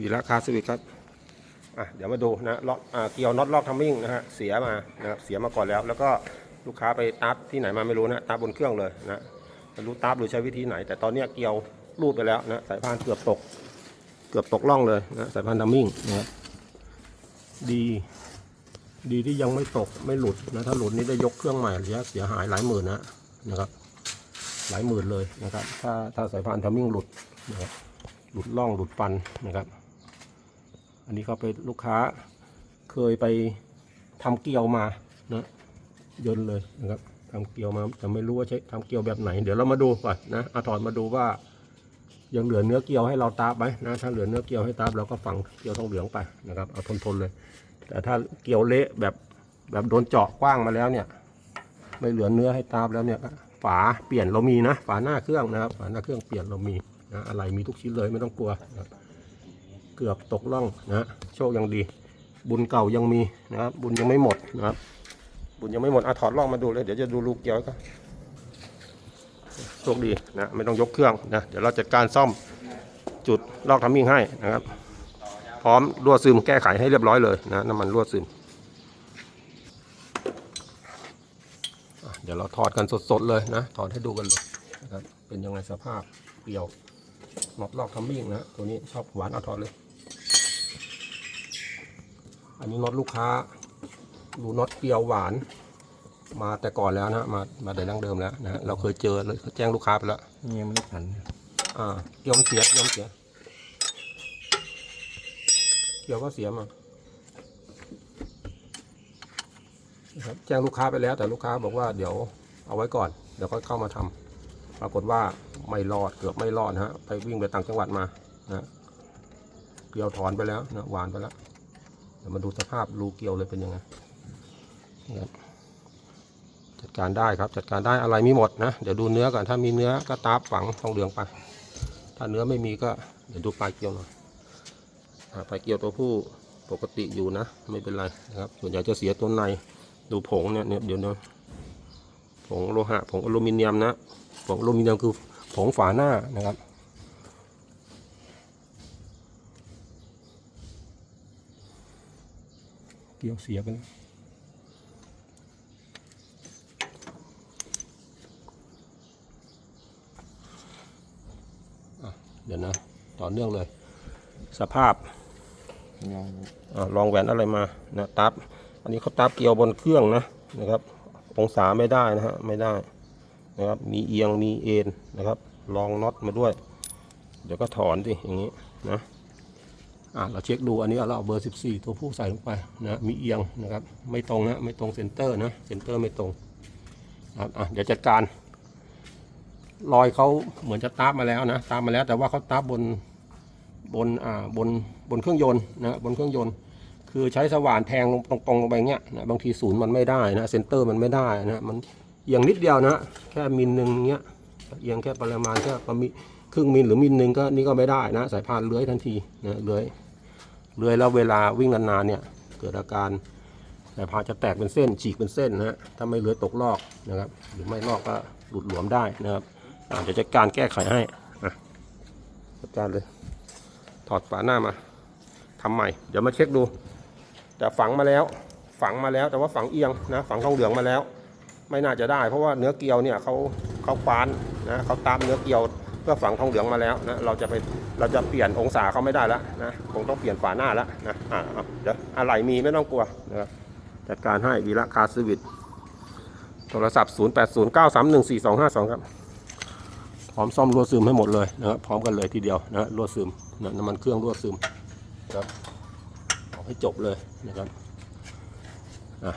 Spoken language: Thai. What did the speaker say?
วีระคาสวิตครับอะเดี๋ยวมาดูนะล็อกอ่าเกี่ยวน็อตล็อกทัมมิ่งนะฮะเสียมานะครับเสียมาก่อนแล้ว แล้วก็ลูกค้าไปตับที่ไหนมาไม่รู้นะตับบนเครื่องเลยนะไม่รู้ตับหรือใช้วิธีไหน แต่ตอนเนี้ยเกี่ยวรูดไปแล้วนะสายพานเกือบตก เกือบตกล่องเลยนะสายพานทัมมิ่งนะดีดีที่ยังไม่ตกไม่หลุดนะถ้าหลุดนี่ได้ยกเครื่องใหม่เสียเสียหายหลายหมื่นนะนะครับ หลายหมื่นเลยนะครับ ถ้าถ้าสายพานทัมมิ่งหลุดนะครับหลุดล่องหลุดฟันนะครับ อันนี้เขาไปลูกค้าเคยไปทำเกลียวมานะยนเลยนะครับทำเกลียวมาแต่ไม่รู้ว่าใช้ทำเกลียวแบบไหน เดี๋ยวเรามาดูก่อนนะอาถอดมาดูว่า ยังเหลือเนื้อเกลียวให้เราตาบไหมนะถ้าเหลือเนื้อเกลียวให้ตาบเราก็ฝังเกลียวทองเหลืองไปนะครับเอาทนๆเลย แต่ถ้าเกลียวเละแบบแบบโดนเจาะกว้างมาแล้วเนี่ย ไม่เหลือเนื้อให้ตาบแล้วเนี่ยฝาเปลี่ยนเรามีนะ ฝาหน้าเครื่องนะครับ ฝาหน้าเครื่องเปลี่ยนเรามีนะอะไรมีทุกชิ้นเลยไม่ต้องกลัวนะครับ เกือบตกล่องนะโชคยังดี บุญเก่ายังมีนะครับบุญยังไม่หมดนะครับ บุญยังไม่หมดอะถอดล่องมาดูเลยเดี๋ยวจะดูลูกเกี่ยวกันโชคดีนะไม่ต้องยกเครื่องนะเดี๋ยวเราจัดการซ่อมจุดลอกทำมิ่งให้นะครับ พร้อมรั่วซึมแก้ไขให้เรียบร้อยเลยนะน้ำมันรั่วซึมเดี๋ยวเราถอดกันสดๆเลยนะถอดให้ดูกันเลยนะครับเป็นยังไงสภาพเปรียวน็อตลอกทัมมิ่งนะตัวนี้ชอบหวานเอาถอดเลย อันนี้น็อตลูกค้า ดูน็อตเปรียวหวาน มาแต่ก่อนแล้วนะ มา มาแต่ดั้งเดิมแล้วนะ เราเคยเจอเลยแจ้งลูกค้าไปแล้วนี่ยังไม่ได้ขัน อ่าเกี่ยวมันเสียเกี่ยวมันเสีย เกี่ยวก็เสียมานะครับแจ้งลูกค้าไปแล้วแต่ลูกค้าบอกว่าเดี๋ยวเอาไว้ก่อน เดี๋ยวค่อยเข้ามาทำปรากฏว่าไม่รอดเกือบไม่รอดนะฮะ ไปวิ่งไปต่างจังหวัดมานะเกี่ยวถอนไปแล้วนะหวานไปแล้วเดี๋ยวมาดูสภาพรูเกี่ยวเลยเป็นยังไงจัดการได้ครับจัดการได้อะไรมีหมดนะ เดี๋ยวดูเนื้อก่อนถ้ามีเนื้อก็ตาฝังทองเหลืองไป ถ้าเนื้อไม่มีก็เดี๋ยวดูปลายเกลียวหน่อยปลายเกลียวตัวผู้ปกติอยู่นะ ไม่เป็นไรนะครับส่วนใหญ่จะเสียตัวในดูผงเนี่ยเนี่ยเดี๋ยวนะผงโลหะผงอลูมิเนียมนะผงอลูมิเนียมคือผงฝาหน้านะครับ เกลียวเสียไปแล้วอะเดี๋ยวนะ ต่อเนื่องเลย สภาพยังอาลองแหวนอะไรมานะตับอันนี้เขาตับเกลียวบนเครื่องนะนะครับ องศาไม่ได้นะฮะไม่ได้นะครับ มีเอียงมีเอ็นนะครับ ลองน็อตมาด้วย เดี๋ยวก็ถอนสิอย่างนี้นะ อะเราเช็คดูอันนี้เราเอาเบอร์ 14 ตัวผู้ใส่ลงไปนะมีเอียงนะครับไม่ตรงนะไม่ตรงเซนเตอร์นะเซนเตอร์ไม่ตรงครับอะเดี๋ยวจัดการรอยเขาเหมือนจะตาบมาแล้วนะตามมาแล้วแต่ว่าเขาตาบบนบนอ่าบนบนเครื่องยนต์นะบนเครื่องยนต์ คือใช้สว่านแทงลงตรงๆลงไปเงี้ยนะบางทีศูนย์มันไม่ได้นะเซนเตอร์มันไม่ได้นะมันเอียงนิดเดียวนะแค่มิลหนึ่งเงี้ยเอียงแค่ประมาณแค่ประมิ ครึ่งมิลหรือมิลหนึ่งก็นี่ก็ไม่ได้นะสายพานเลื้อยทันทีนะเลื้อยเลื้อยแล้วเวลาวิ่งนานๆเนี่ยเกิดอาการสายพานจะแตกเป็นเส้นฉีกเป็นเส้นนะฮะถ้าไม่เลื้อยตกลอกนะครับ หรือไม่ลอกก็หลุดหลวมได้นะครับอาเดี๋ยวจัดการแก้ไขให้อะจัดการเลย ถอดฝาหน้ามาทำใหม่ เดี๋ยวมาเช็คดู แต่ฝังมาแล้ว ฝังมาแล้วแต่ว่าฝังเอียงนะฝังทองเหลืองมาแล้ว ไม่น่าจะได้ เพราะว่าเนื้อเกลียวเนี่ยเขาเขาควานนะเขาตามเนื้อเกลียว เพื่อฝังทองเหลืองมาแล้วนะเราจะไปเราจะเปลี่ยนองศาเขาไม่ได้แล้วนะคงต้องเปลี่ยนฝาหน้าแล้วนะอ่าเดี๋ยวอะไรมีไม่ต้องกลัวนะครับจัดการให้วีระคาสวิตโทรศัพท์ 0 8 0 9 3 1 4 2 5 2 ครับ พร้อมซ่อมรั่วซึมให้หมดเลยนะครับพร้อมกันเลยทีเดียวนะรั่วซึมนะน้ำมันเครื่องรั่วซึมครับเอาให้จบเลยนะครับอะ